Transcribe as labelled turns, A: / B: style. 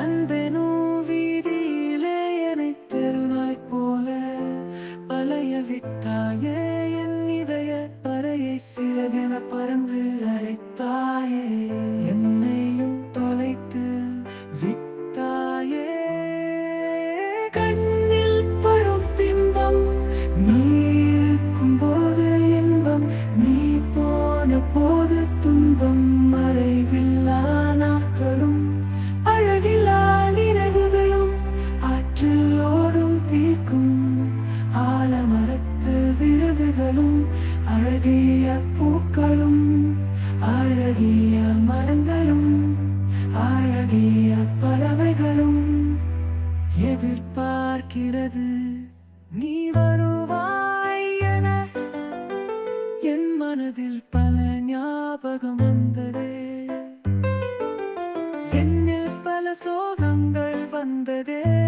A: அன்பெனோ வீதியிலே என்னை தெருநாய் போல பழைய விட்டாயே என் இதய பறையை சிறகென பறந்து அழைத்தாயே என்னையும் தொலைத்து விட்டாயே. கண்ணில் படும் பிம்பம் நீ இருக்கும் போது இன்பம் நீ போன போது துன்பம். விருதுகளும் அழகிய பூக்களும் அழகிய மரங்களும் அழகிய பறவைகளும். எதிர்பார்க்கிறது நீ வருவாய் என என் மனதில் பல ஞாபகம் வந்தது. என்னில் பல சோகங்கள் வந்ததே.